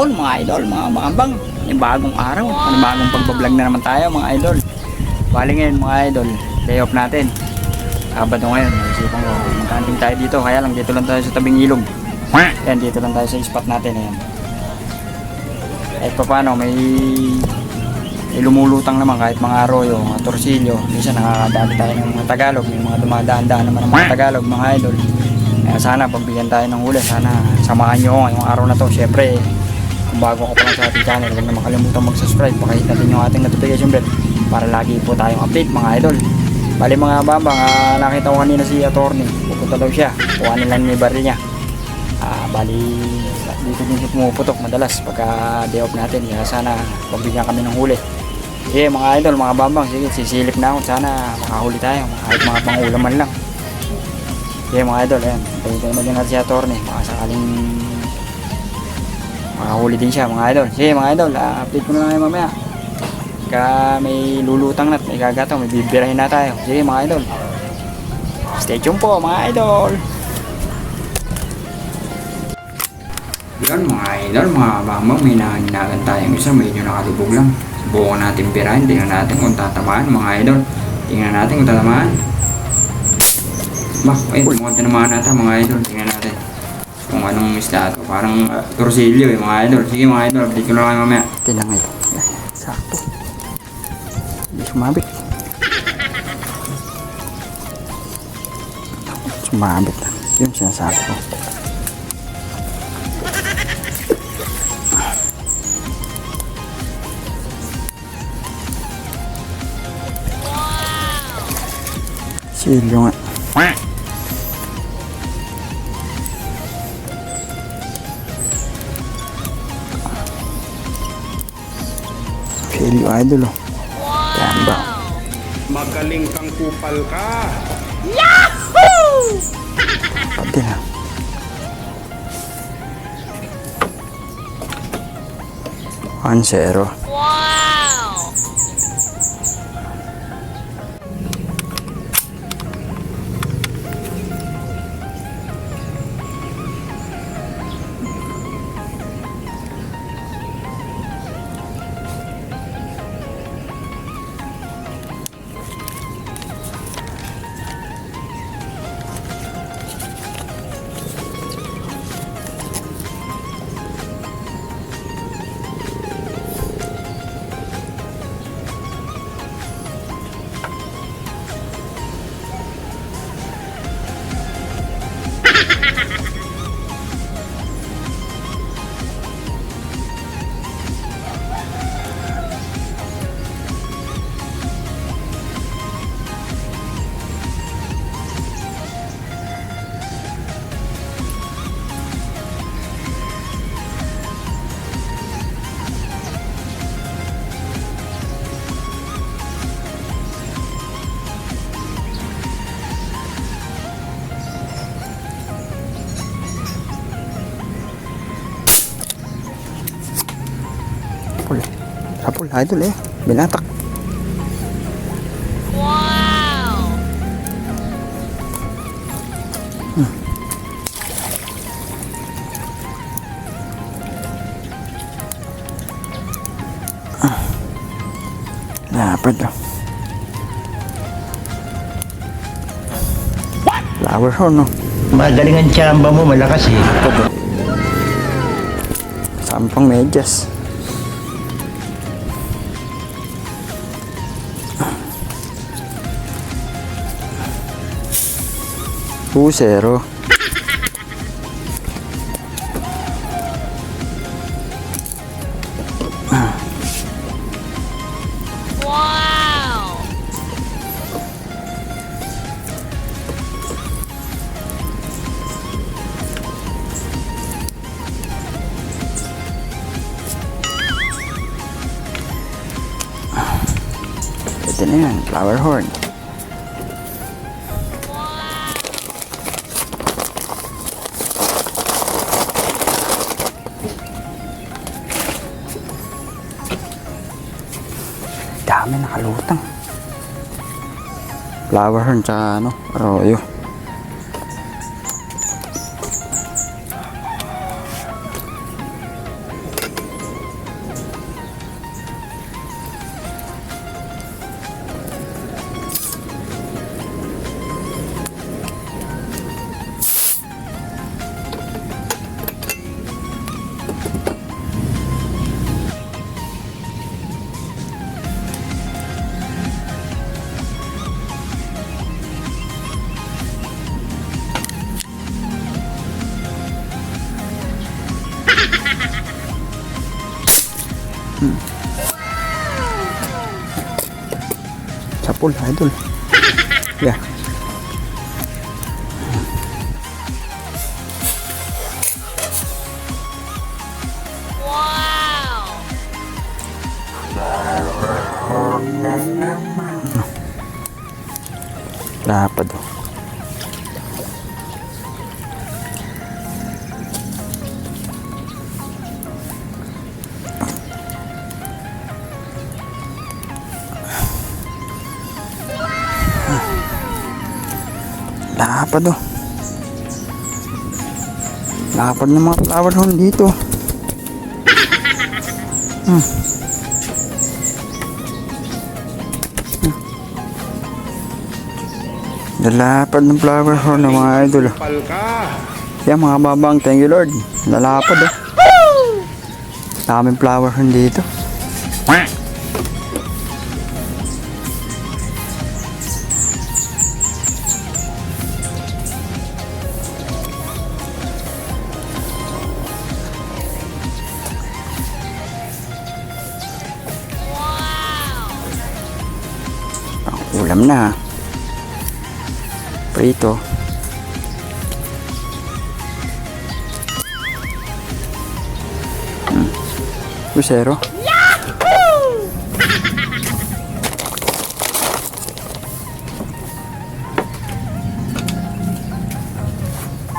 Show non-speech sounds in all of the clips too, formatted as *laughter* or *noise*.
Yun mga idol, mga mambang. Yung bagong araw, yung bagong pagbablog na naman tayo mga idol. Bali ngayon mga idol, day off natin. Sabado ngayon, isipan ko, magkanting tayo dito. Kaya lang, dito lang tayo sa tabing ilog. Yan, dito lang tayo sa spot natin. Ayan. Kahit pa paano, may, may lumulutang naman kahit mga arroyo, mga torsilyo. Minsan nakakadali tayo ng mga Tagalog, may mga dumadaan-daan naman ng mga Tagalog, mga idol. Sana pagbigyan tayo ng huli, sana samahan nyo ngayong araw na to. Siyempre, bago ka pa lang sa ating channel, huwag na makalimutan mag-subscribe. Pakihit natin yung ating notification bell para lagi po tayong update mga idol. Bali mga babang, ah, nakita ko kanina si attorney. Pupunta daw siya. Kuha nila yung baril niya. Ah, bali, dito din siya pumuputok madalas pagka day off natin. Kaya sana pagbigyan kami ng huli. Sige mga idol, mga babang, sige, sisilip na ako. Sana makahuli tayo. Kahit mga pangulaman lang. Sige mga idol, ayan. Tayo na din natin si attorney. Baka sakaling makahuli din siya mga idol. Sige mga idol, ah, update ko na lang mamaya. Ka may lulutang na may gagataw, may bibirahin na tayo. Sige mga idol. Stay tuned po mga idol. Yan mga idol, mga mamang, may nanginagan tayong isa, medyo nakalubog lang. Subukan natin birahin, tingnan natin kung tatamaan mga idol. Tingnan natin kung tatamaan. Bah, ayun, mukhang tinamaan natin mga idol. Tingnan natin kung anong isda ito. Parang uh, torsilyo eh mga idol. Sige mga idol, update na lang mamaya. Tingnan nga ito. Sakto. Hindi sumabit. Sumabit. Yun sinasabi ko. Silyo nga. Silyo idol oh. Ganda. Magaling kang kupal ka. Pati na. One zero. Sapul. Ha ha ha! Sapul idol eh. Binatak. Dapat daw. Flower horn, no? Magaling ang tsamba mo, malakas eh. Sampang medyas. Pusero. Wow! Ito na yan, flower horn. Dami nakalutang. Flower horn tsaka ano, arroyo. Sapul, idol. Yeah. Lapad Lapad oh. Lapad ng mga flower horn dito. Hmm. Hmm. Lalapad ng flower horn ng mga idol. Yan mga babang, thank you Lord. Lalapad oh. Daming flower horn dito. Ulam na. Prito. Hmm. Busero.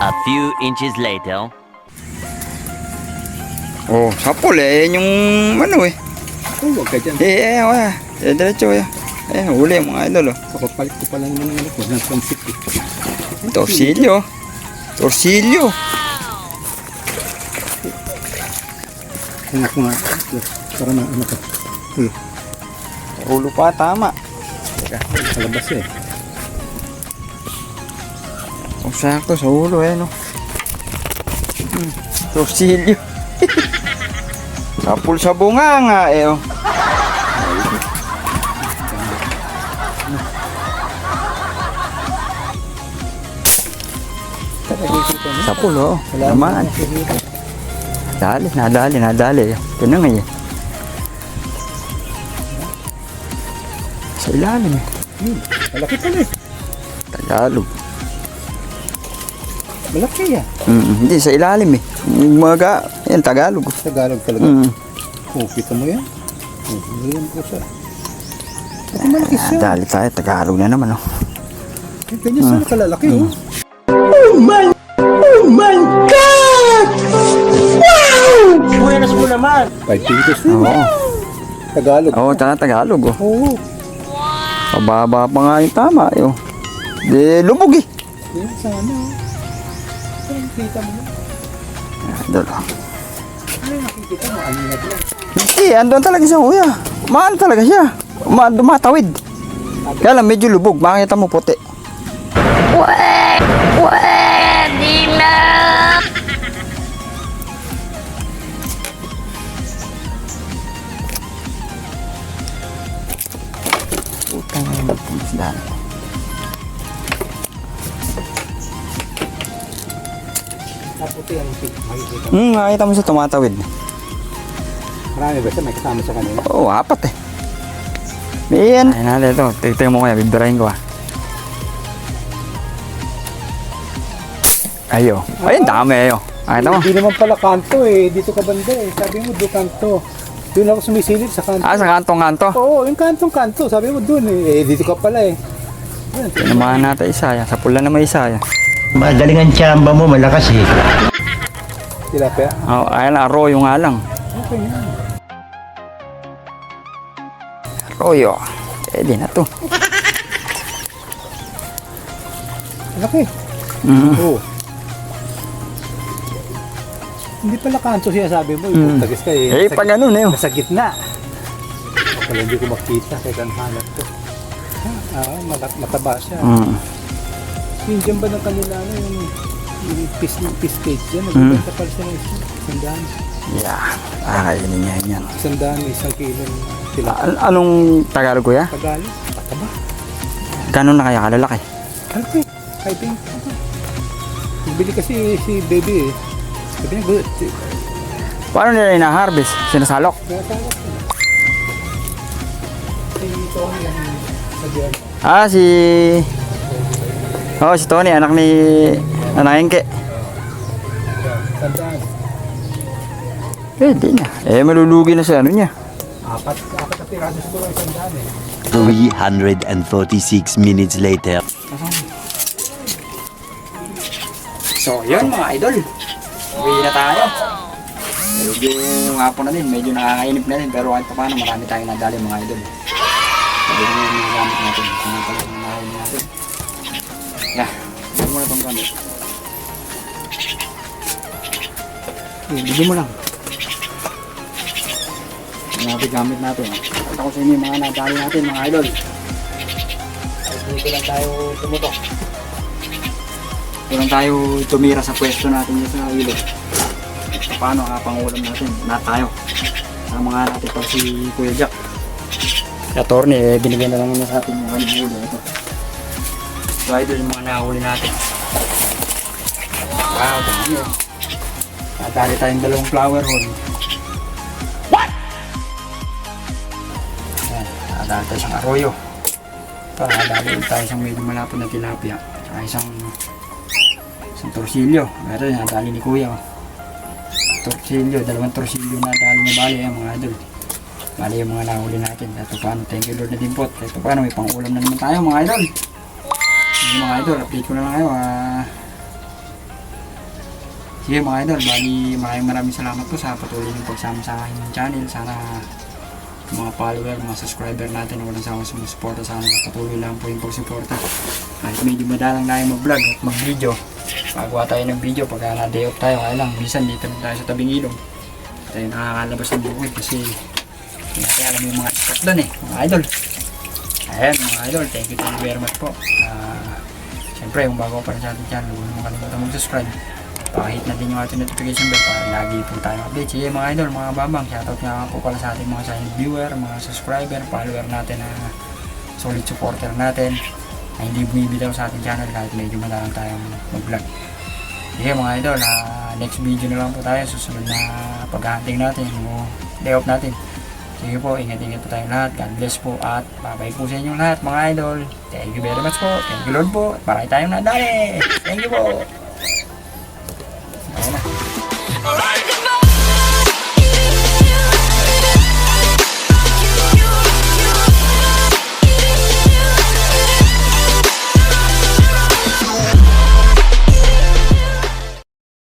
A few inches later. Oh, sapol eh. Yan yung ano eh. Oh, huwag ka dyan. Eh, eh, eh. Eh, diretso eh. Eh, huli mga idol oh. Kapapalit ko pala naman ng ko. Ng pansip ko. Torsilyo. Torsilyo. Anak ko nga. Para na ano ka. Ulo pa, tama. Kalabas eh. Kung sakto sa ulo eh, no. Hmm, torsilyo. *laughs* Sapul sa bunga nga eh, oh. Sapul, oh. Naman. Dali, nadali, nadali. Ito na nga eh. Sa ilalim eh. Malaki pala eh. Tagalog. Malaki yan. Mm, hindi, sa ilalim eh. Mga, yan, Tagalog. Tagalog talaga. Mm. Oh, kita mo yan? Oh, ngayon ko siya. Malaki Ah, siya. dali tayo, Tagalog na naman oh. Ganyan sana kalalaki oh. Buenas mo naman! 5 inches na. Oo. Tagalog. Oo, tala Tagalog oh. Oo. Pababa pa nga yung tama eh, oh. Di, lubog eh. Yan sana. Saan kita mo? Idol oh. Ano nakikita mo? Ano na lang? Hindi, andun talaga siya, kuya. Maan talaga siya. Ma dumatawid. Kaya lang, medyo lubog. Makita mo puti. Putang ina ng pumisdaan. Naputi ang makikita. Hmm, makita mo siya tumatawid. Marami ba siya? May kasama sa kanina. Oo, apat eh. May yan. Ayun natin ito. Tignan mo kaya, bibirahin ko ah. Ayo. Ayun, dami ayo. Nakita mo? Hindi naman pala kanto eh. Dito ka banda eh. Sabi mo do kanto. Doon ako sumisilip sa kanto. Ah, sa kantong-kanto. Oo, yung kantong-kanto. Sabi mo doon eh. Eh, dito ka pala eh. Yan, Tinamahan natin isa. Yan. Sa pula na may isa. Yan. Magaling ang tsamba mo, malakas eh. tilapia. Oh, ayan, arroyo nga lang. Okay na. Arroyo. Pwede na to. Laki. Mm. Oo. Hindi pala kanto siya sabi mo. Mm. Tagis ka eh. Eh, pag ganun eh. oh. Nasa gitna. O pala hindi ko makita kaya kan hanap ko. Ah, ah, mat- mataba siya. Mm. Yung dyan ba ng kanila ano, yung, yung piece ng piece cake dyan, Mm. nagbibenta pala sila ng isang sandaan. Yeah. Kakainin niya yan. Sandaan, isang kilo ng tilapia. An- anong Tagalog kuya? Tagalog, pataba. Gano'n na kaya kalalaki? Kalpi, I think. Bili kasi si baby eh. Sabi niya, good. Paano nila ina-harvest? Sinasalok? Ko. Ah, si... Oh, si Tony, anak ni... Anak Engke. Pwede na. Eh, malulugi na siya. Ano niya? Apat, apat na piraso siguro ang sandaan eh. 346 minutes later. So, yun mga idol. Uwi na tayo. Medyo hapon na din, medyo nakakainip na din. Pero kahit pa paano, marami tayong nadali mga idol. Sabi ko yung gamit natin. Sana pala yung nakain natin. Yeah, bigyan mo na itong gamit. Eh, bigyan mo lang. Yung mga gamit natin. Ito ko sa inyo yung mga nadali natin mga idol. Dito lang tayo tumutok. Doon tayo tumira sa pwesto natin dito sa ilog. Paano ang pangulam natin? Na tayo. Ang mga natin pag si Kuya Jack. Sa attorney, eh, binigyan na lang niya sa atin yung kanyang huli. Ito. So, idol yung mga nahuli natin. Wow, dami yun. Natali tayong dalawang flower hole. What? Ayan, natali tayo isang arroyo. Ito, natali tayo isang medyo malapot na tilapia. Saka isang isang torsilyo. Meron yan, dali ni kuya. oh. Torsilyo, dalawang torsilyo na dali niya bali yan mga idol. Bali yung mga nahuli natin. Ito paano, thank you Lord na din po. Ito paano, may pangulam na naman tayo mga idol. Yung mga idol, update ko na lang kayo. Ah. Sige mga idol, bali maraming maraming salamat po sa patuloy ng pagsama sa aking channel. Sana mga follower, mga subscriber natin walang sama sumusuporta sana patuloy lang po yung pagsuporta kahit medyo madalang na yung mag-vlog at mag-video magawa tayo ng video pagka na-day off tayo kaya lang minsan dito lang tayo sa tabing ilog tayo nakakalabas ng bukid kasi hindi natin alam yung mga spot doon eh mga idol ayan mga idol thank you thank you very much po Ah, Siyempre, kung bago pa rin sa ating channel, huwag mo kalimutan mag-subscribe. Pakihit na din yung ating notification bell para lagi po tayong update. Sige mga idol, mga babang, shoutout nga po pala sa ating mga silent viewer, mga subscriber, follower natin na solid supporter natin na hindi bumibitaw sa ating channel kahit medyo madalang tayong mag-vlog. Sige mga idol, ah, next video na lang po tayo, susunod na paghahunting natin, o day off natin. Sige po, ingat-ingat po tayong lahat. God bless po at babay po sa inyong lahat mga idol. Thank you very much po. Thank you Lord po. Marami tayong nadali. Thank you po. Na.